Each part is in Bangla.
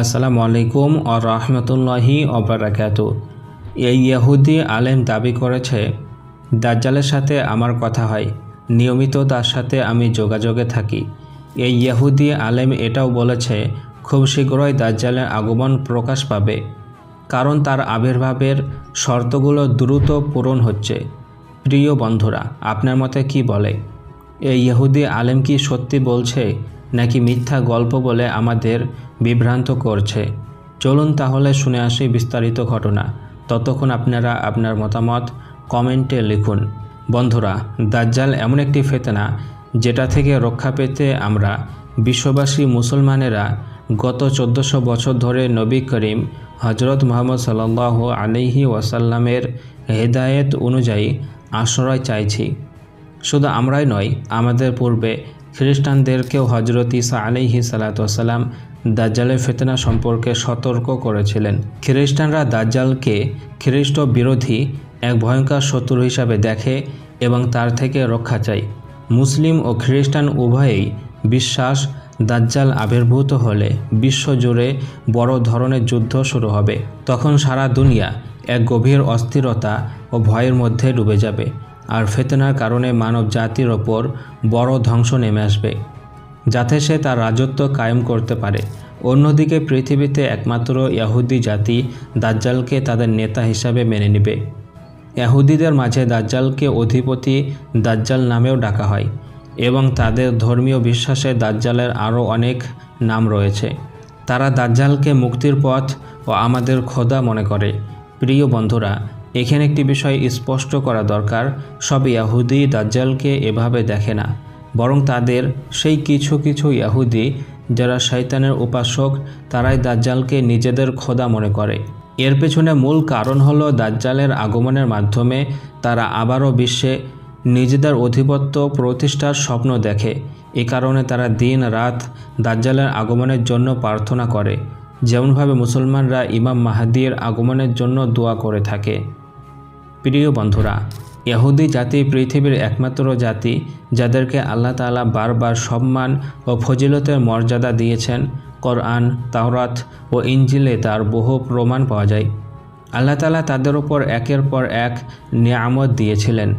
আসসালামু আলাইকুম ও রহমতুল্লাহি অবরাকাত এই ইহুদি আলেম দাবি করেছে, দাজ্জালের সাথে আমার কথা হয়, নিয়মিত তার সাথে আমি যোগাযোগে থাকি। এই ইহুদি আলেম এটাও বলেছে, খুব শীঘ্রই দাজ্জালের আগমন প্রকাশ পাবে, কারণ তার আবির্ভাবের শর্তগুলো দ্রুত পূরণ হচ্ছে। প্রিয় বন্ধুরা, আপনার মতে কি বলে? এই ইহুদি আলেম কি সত্যি বলছে নাকি মিথ্যা গল্প বলে আমাদের বিভ্রান্ত করছে? চলুন তাহলে শুনে আসি বিস্তারিত ঘটনা। ততক্ষণ আপনারা আপনার মতামত কমেন্টে লিখুন। বন্ধুরা, দাজ্জাল এমন একটি ফেতনা যেটা থেকে রক্ষা পেতে আমরা বিশ্ববাসী মুসলমানেরা গত চোদ্দোশো বছর ধরে নবী করিম হজরত মোহাম্মদ সাল্লাহ আলিহি ওয়াসাল্লামের হেদায়েত অনুযায়ী আশ্রয় চাইছি। শুধু আমরাই নয়, আমাদের পূর্বে খ্রিস্টানদেরকেও হজরত ইসা আলিহি সালাতাম দাজ্জালের ফেতনা সম্পর্কে সতর্ক করেছিলেন। খ্রিস্টানরা দাজ্জালকে খ্রিস্ট বিরোধী এক ভয়ঙ্কর শত্রু হিসাবে দেখে এবং তার থেকে রক্ষা চায়। মুসলিম ও খ্রিস্টান উভয়েই বিশ্বাস দাজ্জাল আবির্ভূত হলে বিশ্বজুড়ে বড় ধরনের যুদ্ধ শুরু হবে। তখন সারা দুনিয়া এক গভীর অস্থিরতা ও ভয়ের মধ্যে ডুবে যাবে। আর ফেতনার কারণে মানব জাতির ওপর বড় ধ্বংস নেমে আসবে, যাতে সে তার রাজত্ব কায়েম করতে পারে। অন্যদিকে পৃথিবীতে একমাত্র ইয়াহুদি জাতি দাজ্জালকে তাদের নেতা হিসাবে মেনে নেবে। ইয়াহুদিদের মাঝে দাজ্জালকে অধিপতি দাজ্জাল নামেও ডাকা হয় এবং তাদের ধর্মীয় বিশ্বাসে দাজ্জালের আরও অনেক নাম রয়েছে। তারা দাজ্জালকে মুক্তির পথ ও আমাদের খোদা মনে করে। প্রিয় বন্ধুরা এখানে একটি বিষয় স্পষ্ট করা দরকার, সব ইয়াহুদি দাজ্জালকে এভাবে দেখে না। বরং তাদের সেই কিছু কিছু ইয়াহুদি যারা শৈতানের উপাসক, তারাই দাজ্জালকে নিজেদের খোদা মনে করে। এর পেছনে মূল কারণ হলো দাজ্জালের আগমনের মাধ্যমে তারা আবারও বিশ্বে নিজেদের আধিপত্য প্রতিষ্ঠার স্বপ্ন দেখে। এ কারণে তারা দিন রাত দাজ্জালের আগমনের জন্য প্রার্থনা করে। যেমনভাবে মুসলমানরা ইমাম মাহাদির আগমনের জন্য দোয়া করে থাকে। প্রিয় বন্ধুরা, ইহুদি জাতি পৃথিবীর একমাত্র জাতি যাদেরকে আল্লাহ তাআলা বারবার সম্মান ও ফজিলতের মর্যাদা দিয়েছেন। কোরআন, তাওরাত ও ইঞ্জিলে তার বহু প্রমাণ পাওয়া যায়। আল্লাহ তাআলা তাদের ওপর একের পর এক নিয়ামত দিয়েছিলেন।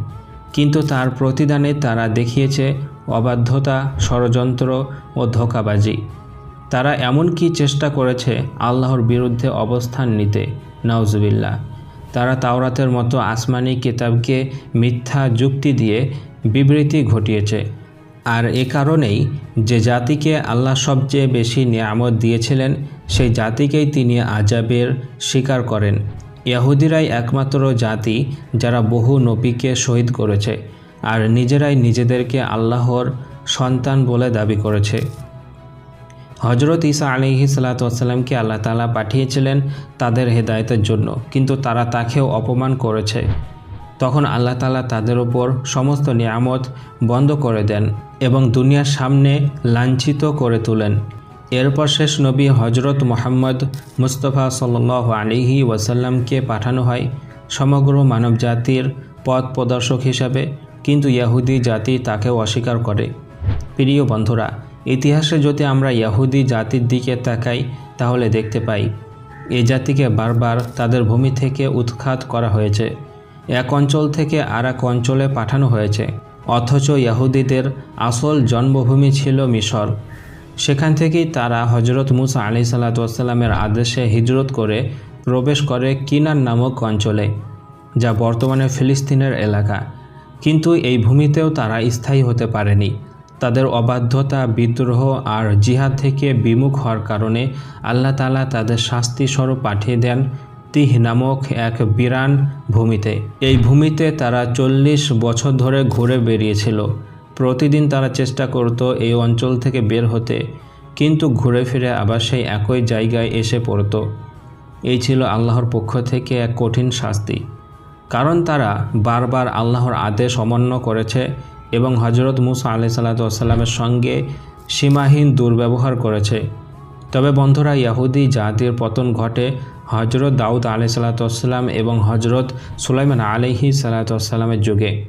কিন্তু তার প্রতিদানে তারা দেখিয়েছে অবাধ্যতা, ষড়যন্ত্র ও ধোকাবাজি। তারা এমন কি চেষ্টা করেছে আল্লাহর বিরুদ্ধে অবস্থান নিতে? নাউজুবিল্লাহ। তারা তাওরাতের মতো আসমানি কিতাবকে মিথ্যা যুক্তি দিয়ে বিবৃতি ঘটিয়েছে। আর এ কারণেই যে জাতিকে আল্লাহ সবচেয়ে বেশি নিয়ামত দিয়েছিলেন, সেই জাতিকেই তিনি আজাবের স্বীকার করেন। ইয়াহুদিরাই একমাত্র জাতি যারা বহু নবীকে শহীদ করেছে, আর নিজেরাই নিজেদেরকে আল্লাহর সন্তান বলে দাবি করেছে। হজরত ইসা আলিহি সাল্লাতামকে আল্লাহ তালা পাঠিয়েছিলেন তাদের হেদায়তের জন্য, কিন্তু তারা তাকেও অপমান করেছে। তখন আল্লাহ তালা তাদের ওপর সমস্ত নিয়ামত বন্ধ করে দেন এবং দুনিয়ার সামনে লাঞ্ছিত করে তোলেন। এরপর শেষ নবী হজরত মোহাম্মদ মুস্তফা সাল আলিহি ওয়াসাল্লামকে পাঠানো হয় সমগ্র মানব জাতির পথ প্রদর্শক হিসাবে, কিন্তু ইয়াহুদি জাতি তাকেও অস্বীকার করে। প্রিয় বন্ধুরা ইতিহাসে যদি আমরা ইয়াহুদি জাতির দিকে তাকাই, তাহলে দেখতে পাই এই জাতিকে বারবার তাদের ভূমি থেকে উৎখাত করা হয়েছে। এক অঞ্চল থেকে আর এক অঞ্চলে পাঠানো হয়েছে। অথচ ইয়াহুদিদের আসল জন্মভূমি ছিল মিশর। সেখান থেকেই তারা হজরত মুসা আলি সাল্লাতামের আদেশে হিজরত করে প্রবেশ করে কিনার নামক অঞ্চলে, যা বর্তমানে ফিলিস্তিনের এলাকা। কিন্তু এই ভূমিতেও তারা স্থায়ী হতে পারেনি। তাদের অবাধ্যতা, বিদ্রোহ আর জিহাদ থেকে বিমুখ হওয়ার কারণে আল্লাহ তালা তাদের শাস্তি স্বরূপ পাঠিয়ে দেন তিহ নামক এক বিরান ভূমিতে। এই ভূমিতে তারা চল্লিশ বছর ধরে ঘুরে বেরিয়েছিল প্রতিদিন তারা চেষ্টা করত এই অঞ্চল থেকে বের হতে, কিন্তু ঘুরে ফিরে আবার সেই একই জায়গায় এসে পড়ত। এই ছিল আল্লাহর পক্ষ থেকে এক কঠিন শাস্তি। কারণ তারা বারবার আল্লাহর আদেশ অমান্য করেছে এবং হজরত মুসা আলি সাল্লাতামের সঙ্গে সীমাহীন দুর্ব্যবহার করেছে। তবে বন্ধুরা ইয়াহুদি জাতির পতন ঘটে হজরত দাউদ আলি সাল্লাতাম এবং হজরত সুলাইমান আলিহি সাল্লাতামের যুগে।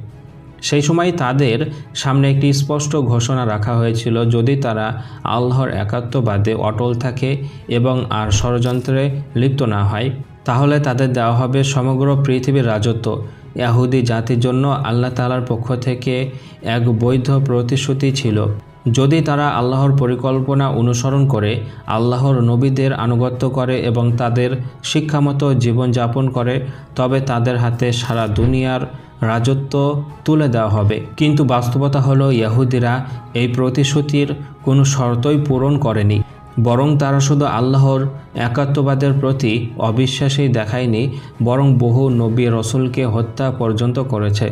সেই সময় তাদের সামনে একটি স্পষ্ট ঘোষণা রাখা হয়েছিল, যদি তারা আল্লাহর একাত্মবাদে অটল থাকে এবং আর ষড়যন্ত্রে লিপ্ত না হয়, তাহলে তাদের দেওয়া হবে সমগ্র পৃথিবীর রাজত্ব। ইয়াহুদি জাতির জন্য আল্লাহ তালার পক্ষ থেকে এক বৈধ প্রতিশ্রুতি ছিল। যদি তারা আল্লাহর পরিকল্পনা অনুসরণ করে, আল্লাহর নবীদের আনুগত্য করে এবং তাদের শিক্ষামতো জীবনযাপন করে, তবে তাদের হাতে সারা দুনিয়ার রাজত্ব তুলে দেওয়া হবে। কিন্তু বাস্তবতা হলো ইয়াহুদিরা এই প্রতিশ্রুতির কোনো শর্তই পূরণ করেনি। বরং তারা শুধু আল্লাহর একাত্মবাদের প্রতি অবিশ্বাসই দেখায়নি, বরং বহু নবী রসুলকে হত্যা পর্যন্ত করেছে।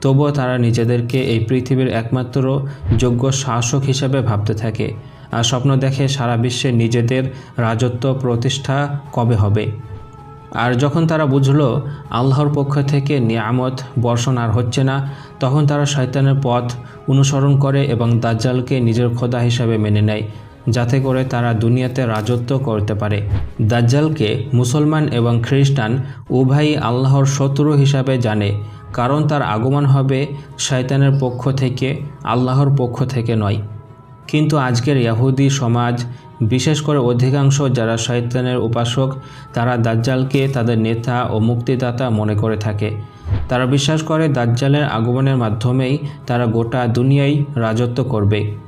তবুও তারা নিজেদেরকে এই পৃথিবীর একমাত্র যোগ্য শাসক হিসেবে ভাবতে থাকে আর স্বপ্ন দেখে সারা বিশ্বে নিজেদের রাজত্ব প্রতিষ্ঠা কবে হবে। আর যখন তারা বুঝলো আল্লাহর পক্ষ থেকে নিয়ামত বর্ষণ আর হচ্ছে না, তখন তারা শয়তানের পথ অনুসরণ করে এবং দাজ্জালকে নিজের খোদা হিসাবে মেনে নেয়। যাতে করে তারা দুনিয়াতে রাজত্ব করতে পারে। দাজ্জালকে মুসলমান এবং খ্রিস্টান উভয়ই আল্লাহর শত্রু হিসাবে জানে, কারণ তার আগমন হবে শয়তানের পক্ষ থেকে, আল্লাহর পক্ষ থেকে নয়। কিন্তু আজকের ইয়াহুদি সমাজ, বিশেষ করে অধিকাংশ যারা শয়তানের উপাসক, তারা দাজ্জালকে তাদের নেতা ও মুক্তিদাতা মনে করে থাকে। তারা বিশ্বাস করে দাজ্জালের আগমনের মাধ্যমেই তারা গোটা দুনিয়ায় রাজত্ব করবে।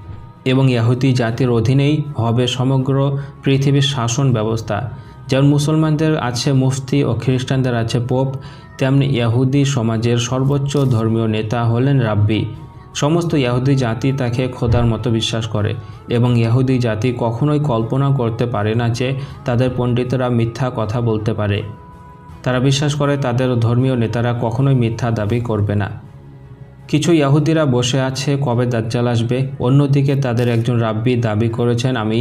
এবং ইয়াহুদি জাতির অধীনেই হবে সমগ্র পৃথিবীর শাসন ব্যবস্থা। যেমন মুসলমানদের আছে মুফতি ও খ্রিস্টানদের আছে পোপ, তেমনি ইয়াহুদি সমাজের সর্বোচ্চ ধর্মীয় নেতা হলেন রাব্বি। সমস্ত ইয়াহুদি জাতি তাকে খোদার মতো বিশ্বাস করে এবং ইয়াহুদি জাতি কখনোই কল্পনা করতে পারে না যে তাদের পণ্ডিতরা মিথ্যা কথা বলতে পারে। তারা বিশ্বাস করে তাদের ধর্মীয় নেতারা কখনোই মিথ্যা দাবি করবে না। কিছু ইয়াহুদিরা বসে আছে কবে দাজ্জাল আসবে। অন্যদিকে তাদের একজন রাব্বি দাবি করেছেন, আমি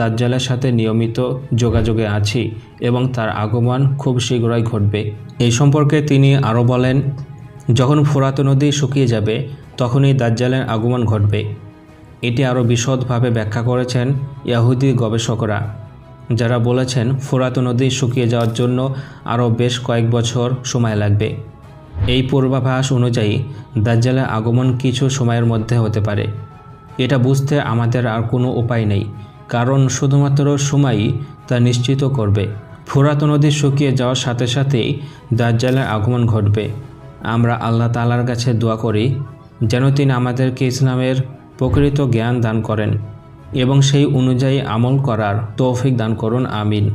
দাজ্জালের সাথে নিয়মিত যোগাযোগে আছি এবং তার আগমন খুব শীঘ্রই ঘটবে। এই সম্পর্কে তিনি আরও বলেন, যখন ফোরাত নদী শুকিয়ে যাবে, তখনই দাজ্জালের আগমন ঘটবে। এটি আরও বিশদভাবে ব্যাখ্যা করেছেন ইয়াহুদি গবেষকরা, যারা বলেছেন, ফোরাত নদী শুকিয়ে যাওয়ার জন্য আরও বেশ কয়েক বছর সময় লাগবে। এই পূর্বাভাস অনুযায়ী দাজ্জালের আগমন কিছু সময়ের মধ্যে হতে পারে। এটা বুঝতে আমাদের আর কোনো উপায় নেই, কারণ শুধুমাত্র সময়ই তা নিশ্চিত করবে। ফোরাত নদী শুকিয়ে যাওয়ার সাথে সাথেই দাজ্জালের আগমন ঘটবে। আমরা আল্লাহ তালার কাছে দোয়া করি, যেন তিনি আমাদেরকে ইসলামের প্রকৃত জ্ঞান দান করেন এবং সেই অনুযায়ী আমল করার তৌফিক দান করুন, আমিন।